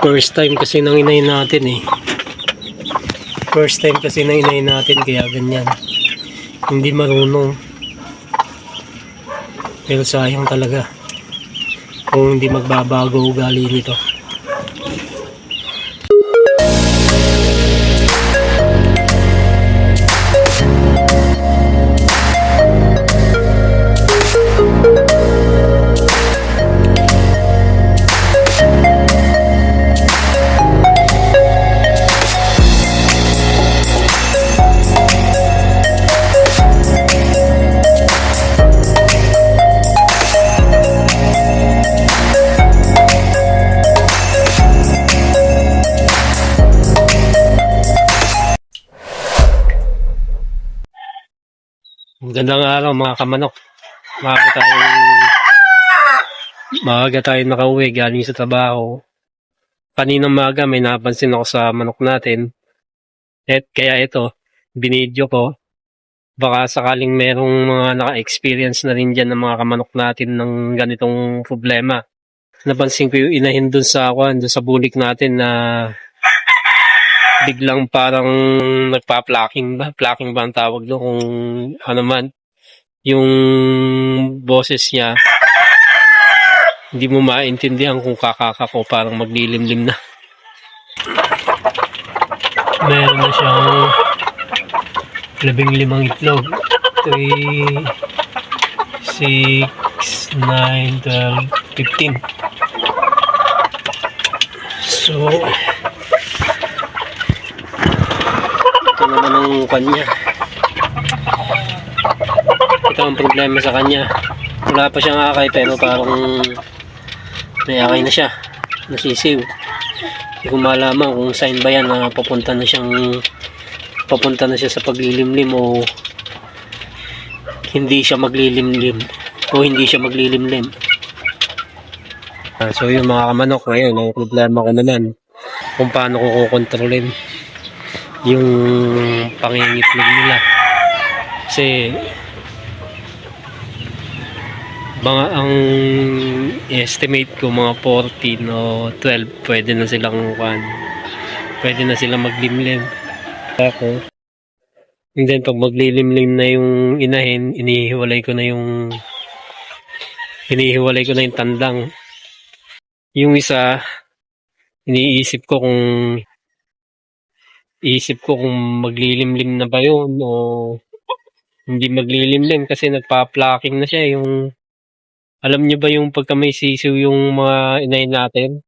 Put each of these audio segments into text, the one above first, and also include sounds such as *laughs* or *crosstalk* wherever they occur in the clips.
First time kasi nang inay natin eh. First time kasi nang inay natin kaya ganyan. Hindi marunong. Pero sayang talaga. Kung hindi magbabago ugali nito. Magandang araw mga kamanok. Maaga tayo maaga tayo nakauwi galing sa trabaho. Kaninang maga may napansin ako sa manok natin. At kaya ito, binidyo ko. Baka sakaling merong mga naka-experience na rin dyan ng mga kamanok natin ng ganitong problema. Napansin ko yung inahin dun sa, dun sa bulik natin na biglang parang nagpa-plucking ba? Plucking ba ang tawag doon? Kung ano man, yung boses niya, hindi mo maintindihan kung kakaka ko parang maglilimlim na. Meron na siyang labing limang itlog. 3, 6, 9, 12, 15. So, ito naman ang kanya. Ito ang problema sa kanya. Wala pa siyang akay pero parang may akay na siya. Nasisiw. Hindi ko malaman kung sign ba yan na papunta na siyang papunta na siya sa paglilimlim o hindi siya maglilimlim o hindi siya maglilimlim. Ah, so yung mga kamanok ngayon, ang problema ko naman kung paano ko kukontrolin yung pangingitlog nila. Kasi mga ang estimate ko mga 14 o 12 pwede na silang kan pwede na silang maglimlim. Ako. And then pag maglilimlim na yung inahin inihiwalay ko na yung inihiwalay ko na yung tandang. Yung isa iniisip ko kung isip ko kung maglilimlim na ba yun o hindi maglilimlim kasi nagpa-plucking na siya yung alam niyo ba yung pagka may sisiw yung mga inay natin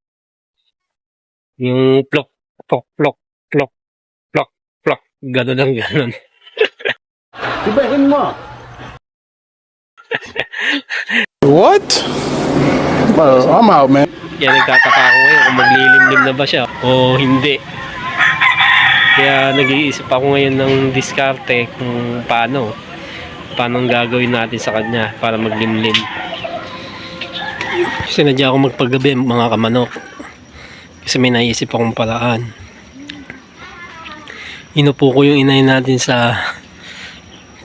yung plok plok plok plok plok plok gano'n ang gano'n *laughs* Ibahin mo. *laughs* What? Well, I'm out, man. kaya nagtataka ako ngayon kung maglilimlim na ba siya o hindi kaya nag-iisip ako ngayon ng diskarte kung paano paano ang gagawin natin sa kanya para maglimlim. Sinadya ako magpagabi mga kamanok. Kasi may naisip akong paraan. Inupo ko yung inay natin sa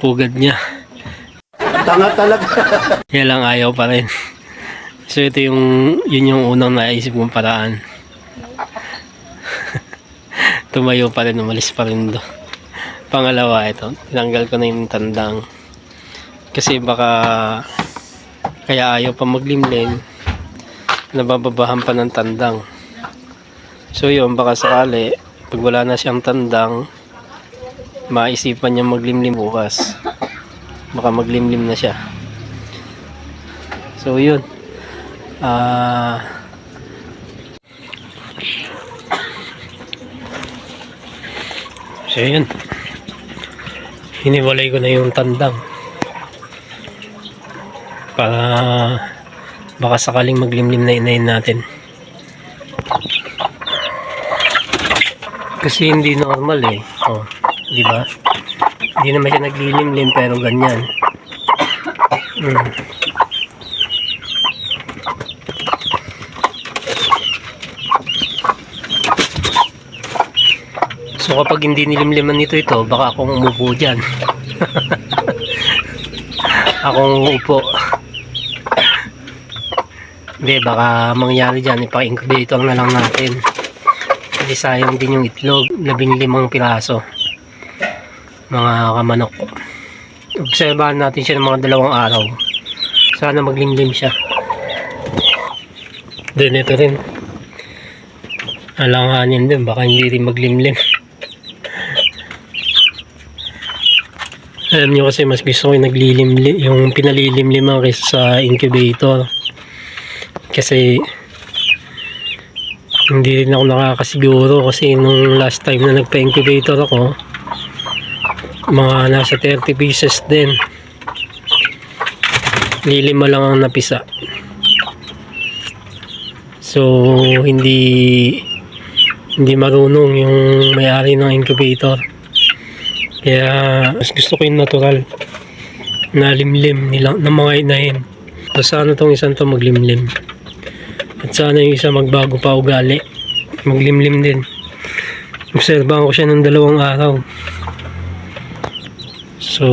pugad niya. Tanga talaga. kaya lang ayaw pa rin. So ito yung yun yung unang naisip kong paraan tumayo pa rin umalis pa rin do pangalawa ito. Tinanggal ko na yung tandang. Kasi baka kaya ayaw pa maglimlim nabababahan pa ng tandang. So yun baka sakali pag wala na siyang tandang maisipan niya maglimlim bukas. Baka maglimlim na siya. So yun. Ah so yun hiniwalay ko na yung tandang. Para baka sakaling maglimlim na inayin natin. Kasi hindi normal eh. Oh, di ba? Hindi naman siya naglilimlim pero ganyan. Hmm. So kapag hindi nilimliman nito ito, baka akong umupo dyan. *laughs* akong upo. Hindi, baka mangyari dyan, ipa-incubator na lang natin. Di sayang din yung itlog. Labing limang piraso. Mga kamanok. Obserbahan natin siya ng mga dalawang araw. Sana maglimlim siya. Then ito rin. Alanganin din. Baka hindi rin maglimlim. Alam niyo kasi mas gusto ko yung naglilimlim, yung pinalilimliman kaysa sa incubator. Kasi hindi rin ako nakakasiguro kasi nung last time na nagpa-incubator ako mga nasa 30 pieces din. Lilima lang ang napisa. So hindi hindi marunong yung may-ari ng incubator. Kaya mas gusto ko yung natural na limlim nila, ng mga inahin. So sana tong isang to maglimlim. At sana yung isa magbago pa ugali. Maglimlim din. Obserbahan ko siya ng dalawang araw. So,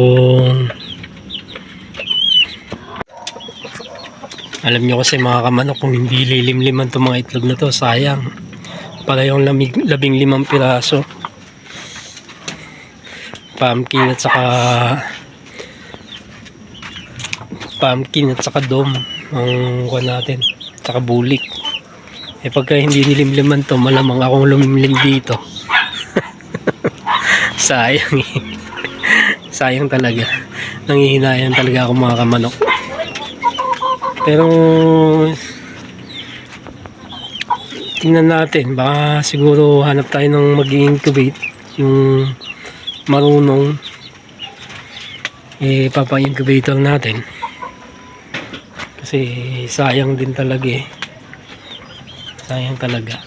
alam nyo kasi mga kamanok kung hindi lilimliman itong mga itlog na to, sayang. Para yung labing limang piraso. Pumpkin at saka pumpkin at saka dom ang kuha natin. Saka bulik. Eh pagka hindi nilimliman to, malamang akong lumimlim dito. *laughs* Sayang eh. Sayang talaga. Nangihinayang talaga ako mga kamanok. Pero tingnan natin. Baka siguro hanap tayo ng mag incubate yung marunong eh papa-incubator natin. Kasi sayang din talaga eh. Sayang talaga.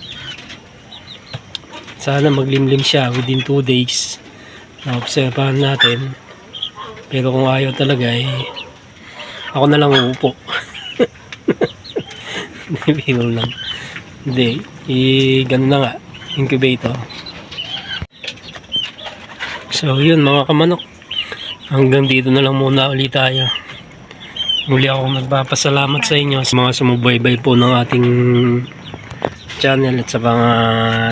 Sana maglimlim siya within 2 days. Na-obserbahan natin. Pero kung ayaw talaga eh, ako na lang uupo. *laughs* Biro lang. Hindi, i ganun na nga, incubator. So yun mga kamanok, hanggang dito na lang muna ulit tayo. Muli ako magpapasalamat sa inyo sa mga sumubaybay po ng ating channel at sa mga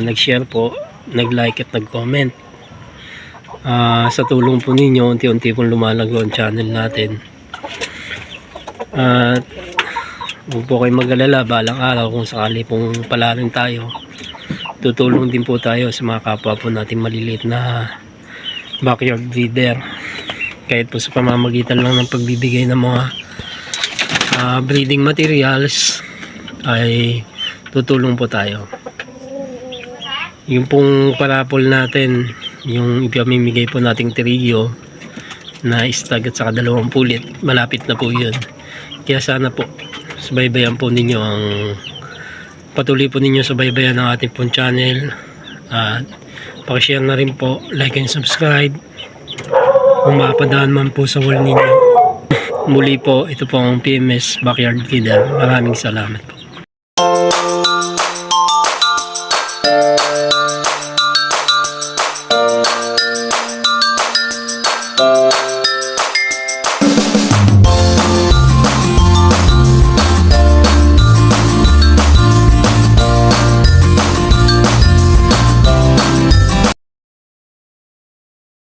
nag-share po, nag-like at nag-comment. Ah, sa tulong po ninyo, unti-unti pong lumalago ang channel natin. At huwag po kayong mag-alala, balang araw kung sakali pong palarin tayo. Tutulong din po tayo sa mga kapwa po natin maliliit na backyard breeder. Kahit po sa pamamagitan lang ng pagbibigay ng mga ah, breeding materials ay tutulong po tayo. Yung pong parapol natin, yung ipamimigay po nating trigyo na istag at saka dalawang pulit, malapit na po yun. Kaya sana po, subaybayan po ninyo ang patuloy po ninyo subaybayan ng ating pong channel at pakishare na rin po, like and subscribe kung mapadaan man po sa wall ninyo. Muli po, ito po ang PMS Backyard Feeder. Maraming salamat po.